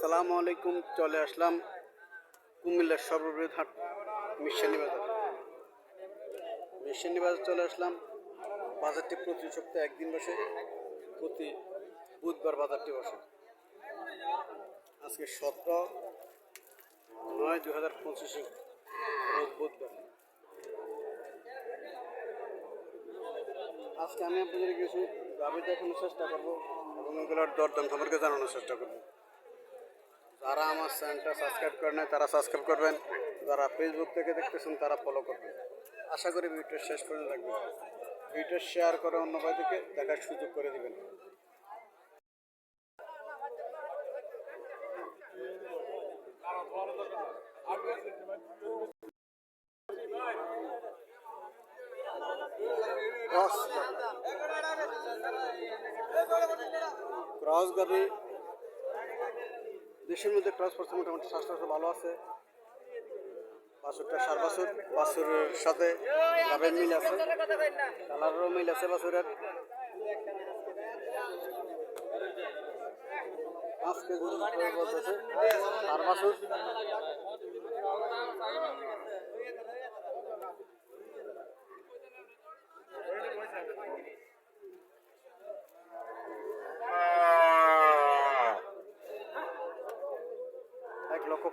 আসসালামু আলাইকুম, চলে আসলাম কুমিল্লার সর্ববৃহৎ হাট মিশানি বাজার মিশানি বাজার চলে আসলাম। বাজারটি প্রতি সপ্তাহে একদিন বসে, প্রতি বুধবার বাজারটি বসে। আজকে সতেরো নয় দু হাজার পঁচিশে, রোজ বুধবার। আজকে আমি আপনাদের কিছু দাবি দেখানোর চেষ্টা করব এবং এগুলোর দরদাম সম্পর্কে জানানোর চেষ্টা করব। যারা আমার চ্যানেলটা সাবস্ক্রাইব করে নেয় তারা সাবস্ক্রাইব করবেন। যারা ফেসবুক থেকে দেখতেছেন, তারা ফলো করবেন। আশা করি ভিডিওটা শেষ করে রাখবেন ভিডিও শেয়ার করে অন্য ভাইদেরকে দেখার সুযোগ করে দেবেন। ক্রস ক্রস গাবি দেশের মধ্যে ক্রস করছে মোটামুটি স্বাস্থ্য ভালো আছে। বাসুরটা সার বাসুর বাছুরের সাথে গাবের মিল আছে। কালারেরও মিল আছে বাসুরের। পাঁচ কেজি বলতেছে সার বাছুর এক লক্ষ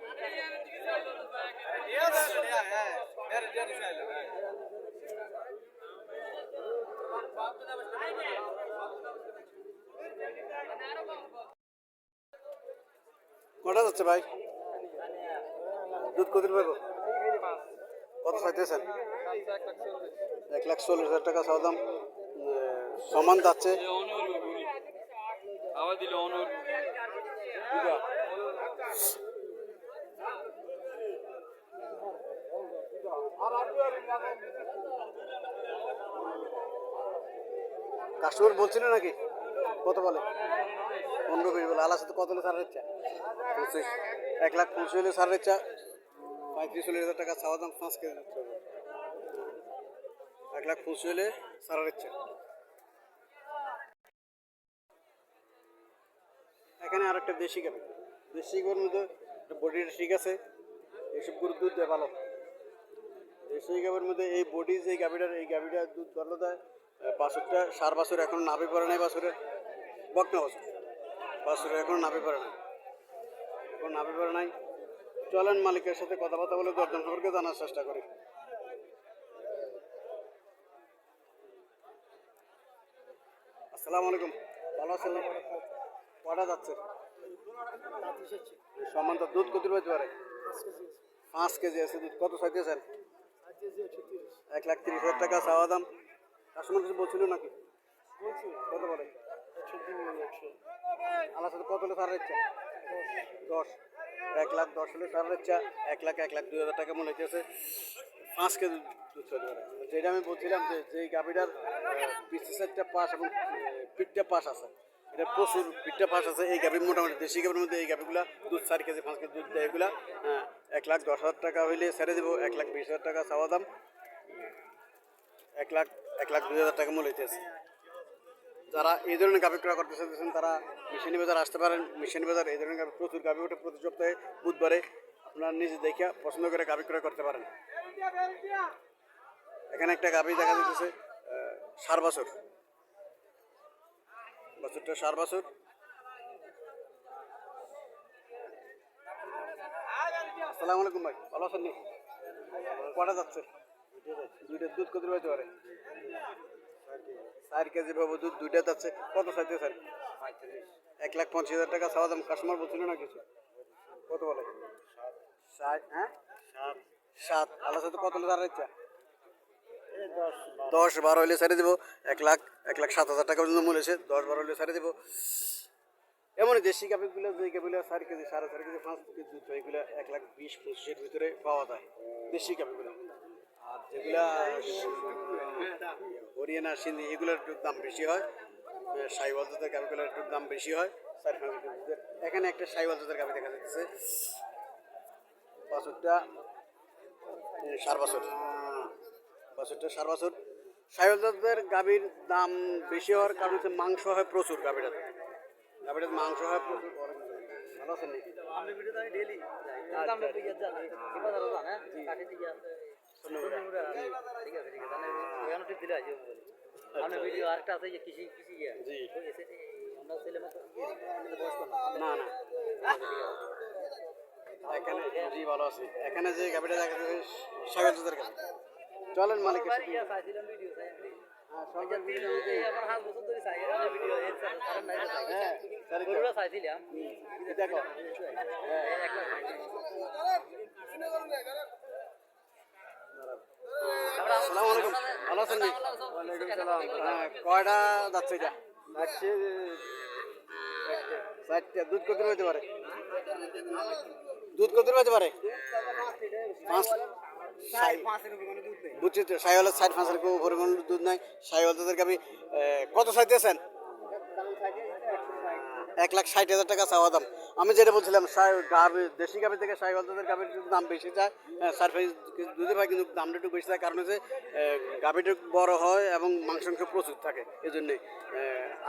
হাঁটাইয়া দেখাইতেছে গাবিটা কটা যাচ্ছে ভাই? দুধ কত পাবো কত চাইতেছেন? এক লাখ চল্লিশ হাজার টাকা চাওয়া সমান যাচ্ছে। আবার দিল অনুর কাস্টমার বলছিল নাকি? কত বলে? পনেরো বিশ বলে। আলাদা সাথে কত হলে সারের ইচ্ছা? পঁচিশ। এক লাখ পঁচিশ হলে সারের ইচ্ছা। পঁয়ত্রিশ চল্লিশ হাজার টাকা চাওয়া দাম পাঁচ কেজি এক লাখ পঁচিশ হলে সারের ইচ্ছা। এখানে আর একটা দেশি গাবি দেশি গরুর মধ্যে বডিটা ঠিক আছে। এইসব গরুর দুধ দেয় ভালো। দেশি গাবির মধ্যে এই বডি যে গাবিটার এই গাবিটার দুধ ভালো দেয় বাছুরটা সার বাছুর এখন নাভি পড়ে নাই, বাছুরের বকনা বাছুর। বাছুরের এখন নাভি পড়ে নাই। এখন নাভি পড়ে নাই। চলেন মালিকের সাথে কথাবার্তা বলে দরদাম সম্পর্কে জানার চেষ্টা করি। আসসালামু আলাইকুম। ভালো আছেন? কটা যাচ্ছে? সমান তো দুধ কত পাইতে পারে? পাঁচ কেজি আছে দুধ। কত চাইতেছেন? এক লাখ তিরিশ হাজার টাকা চাওয়া দাম। কাস্টমার কিছু বলছিল নাকি? কত বলে আল্লাহ সাথে কত হলে সার ইচ্ছা দশ। এক লাখ দশ হলে সার ইচ্ছা এক লাখ এক লাখ দুই হাজার টাকা মনে হইতেছে। পাঁচ কেজি দুধ চলে যেটা আমি বলছিলাম যে যেই গাভিটার বিশেষটা পাশ এবং পিঠটা পাশ আছে। এটা প্রচুর পিঠটা পাশ আছে। এই গাভি মোটামুটি দেশি গাভির মধ্যে এই গাভিগুলা দুধ চার কেজি পাঁচ কেজি দুধ দেয় এগুলা। এক লাখ দশ হাজার টাকা হইলে ছেড়ে দেবো। এক লাখ বিশ হাজার টাকা চাওয়া দাম। এক লাখ এক লাখ দুই হাজার টাকা মূল্য হইতেছে যারা এই ধরনের গাভি ক্রয় করতে চাইতেছেন, তারা মিশানি বাজার আসতে পারেন। মিশানি বাজার এই ধরনের প্রচুর গাভি ওঠে। প্রতি সপ্তাহে বুধবারে আপনারা নিজে দেখে পছন্দ করে গাভি ক্রয় করতে পারেন। এখানে একটা গাভী দেখা যাচ্ছে সার বছর। বছরটা সার বছর। আসসালামু আলাইকুম ভাই, ভালো আছেন নি কটা যাচ্ছে? দুইটা দুধ কত পাইতে পারে চার কেজি পাবো দুধ, দুইটা যাচ্ছে কত চাইতে স্যার এক লাখ পঞ্চাশ হাজার টাকা চাওয়া দাম। কাস্টমার বলছিল না কিছু? কত বলে? হ্যাঁ? সাত আল্লাহ সাথে কত দাঁড়ার ইচ্ছা? দশ বারো হলে ছেড়ে দেবো। এক লাখ এক লাখ সাত হাজার টাকা পর্যন্ত এসে দশ বারো হলে ছেড়ে দেবো। এমনই দেশি কাপিগুলো যে কাপিগুলো চার কেজি, সাড়ে চার কেজি, পাঁচ কেজি দুধ এগুলো এক লাখ বিশ পঁচিশের ভিতরে পাওয়া যায়। দেশি কাপিগুলো আর যেগুলা হরিয়ানা সিন্ধি এগুলোর একটু দাম বেশি হয়। সাইওয়াল দুধের কাপিগুলোর একটু দাম বেশি হয়। এখানে একটা সাইওয়াল দুধের কাপি দেখা যাচ্ছে বাছুরটা সার বাছুর বাছুরটা সার বাছুর সাইওয়াল দুধের গাভীর দাম বেশি হওয়ার কারণ হচ্ছে মাংস হয় প্রচুর গাভীটাতে গাভীটাতে মাংস হয় প্রচুর। ভালো আছেন নাকি? ভিডিও। ঠিক আছে ঠিক আছে। ওখানে টিপ দিলে আসি আমি ভিডিও আরেকটা আছে যে কৃষি কৃষি ইয়ে। আমরা ছেলে মতো কিন্তু বয়স্ক না না না। এখানে জি ভালো আছি। এখানে যে গাভীটা দেখা যাচ্ছে সাইওয়াল দুধের গাভী চলেন মালিকের সাথে। ইয়ে চাইছিলাম ভিডিও চাই আমি। হ্যাঁ, ভিডিও ভিডিও হ্যাঁ চাইছিলাম। আসসালামু আলাইকুম। ভালো আছেন হ্যাঁ কয়টা যাচ্ছে এটা যাচ্ছে চারটে। দুধ কত পারে? দুধ কত পারে? পাঁচ বুঝছি তো সাইওয়ালের সাইড পাঁচের কেউ পরিমাণ দুধ নাই। সাইওয়াল দুধের গাবি কত চাইতেছেন? এক লাখ ষাট হাজার টাকা চাওয়া দাম। আমি যেটা বলছিলাম দেশি গাভী থেকে সাইওয়াল দুধের গাভীর দাম বেশি যায় সার দুধের ভাই কিন্তু দামটা একটু বেশি যায় কারণ হচ্ছে গাভীটা বড় হয় এবং মাংসাংশ প্রচুর থাকে এই জন্যে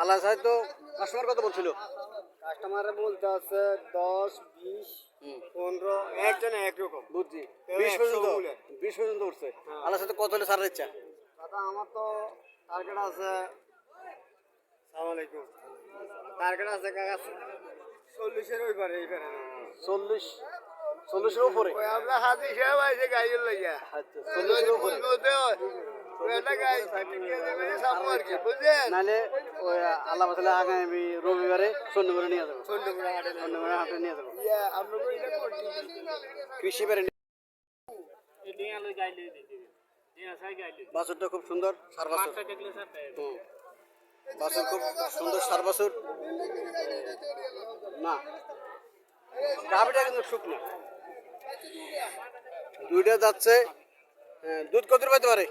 আল্লাহ সাহেব তো কাস্টমার কথা বলছিল? কাস্টমারে বলতে আছে দশ বিশ পনেরো একজনে একরকম। বুঝছি। বিশ পর্যন্ত। বিশ পর্যন্ত উঠছে। আল্লাহ সাথে কত হলে সার ইচ্ছা দাদা আমার তো টার্গেট আছে টার্গেট আছে কাকা চল্লিশের ওই পারে এই পারে। চল্লিশ চল্লিশের উপরে। আপনার হাতে হিসাব আছে গাইয়ের লাগিয়া আচ্ছা চল্লিশের উপরে। নাহলে ওই আল্লাহ তাহলে আগামী রবিবারে শনিবারে নিয়ে যাব। শনিবারে হাটে নিয়ে যাব। কৃষি বাড়ি। বাছুরটা খুব সুন্দর সার বাছুর। বাছুর খুব সুন্দর সার বাছুর। না গাভিটা কিন্তু শুকনো। দুইটা যাচ্ছে হ্যাঁ, দুধ কত পাইতে পারে?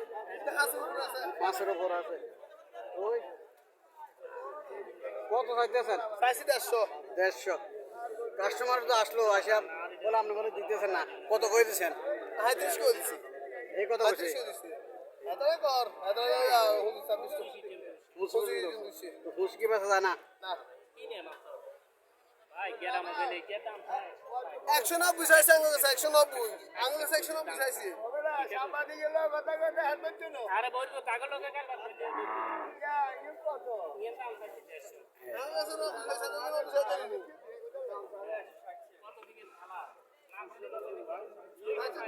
পাঁচের উপর আছে। ওই কত চাইতেছেন? চাইছি দেড়শো। দেড়শো। কাস্টমার তো আসলো আসে বলে আপনি বলে দিতেছেন না। কত করে দিচ্ছেন এই কথা বলছি। ফুসকি বেচা যায় না? একশো নব্বই চাইছে আঙুল একশো নব্বই। আঙুল একশো নব্বই চাইছে। আরে বলব কাগজ লোকে কার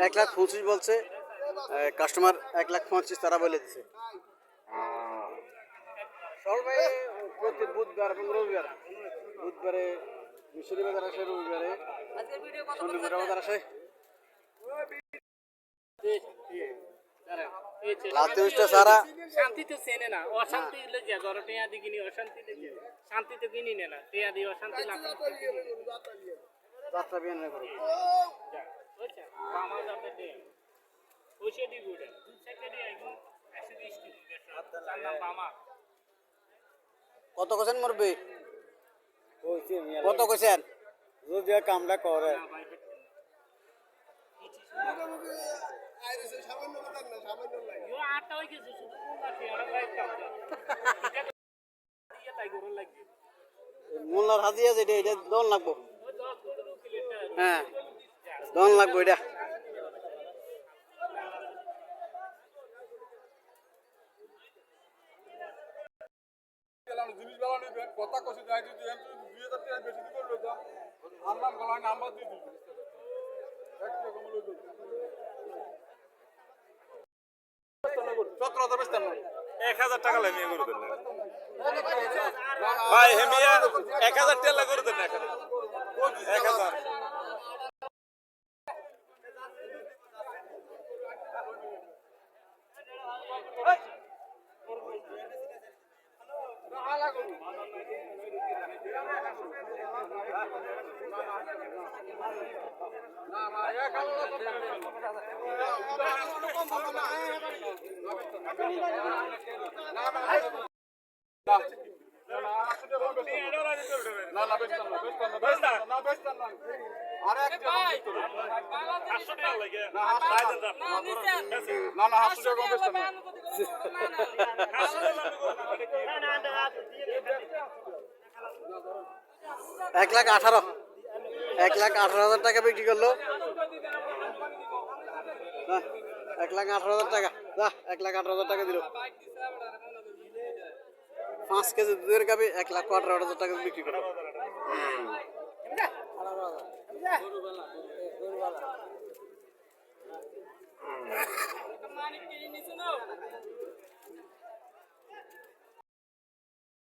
এক লাখ পঁচিশ বলছে কাস্টমার এক লাখ পঁচিশ তারা বলে দিছে। সবাই প্রতি বুধবার এবং রবিবার বুধবারে মিশরি বাজার আসে রবিবারে শনিবার বাজার আসে। সারা। শান্তি তো চেনে না অশান্তি যে ঘর টেয়া দি কিনি অশান্তি লে যে শান্তি তো কিনি নে না টেয়া দি অশান্তি লাগে যাত্রা বিয়ান করে বুঝছেন? বামা যাবে দে পয়সা দি গুড়ে নাম বামা কত কোছেন মরবে কত কোছেন যদি কামটা করে। মোল্লার হাজিয়া যেটা এটা দন লাগবো। হ্যাঁ দন লাগবো এটা জিনিস বেলা নিবেন কথা কষি নাই যদি দুই হাজার টাকা বেশি দিয়ে করল তো গলায় নাম্বার দিয়ে দিল এক হাজার টাকা লাইনে করে দেন ভাই হেমিয়া এক হাজার টাকা করে দেন এক হাজার এক হাজার। না না বেচতেন না বেচতেন না বেচতেন না না। এক না না হাসু টাকা কম লাখ আঠারো এক লাখ আঠারো হাজার টাকা বিক্রি করল হ্যাঁ, এক লাখ আঠারো হাজার টাকা যা এক লাখ আঠারো হাজার টাকা দিল পাঁচ কেজি দুধের গাবি এক লাখ আঠারো হাজার টাকা বিক্রি করল Kemarin on, it's.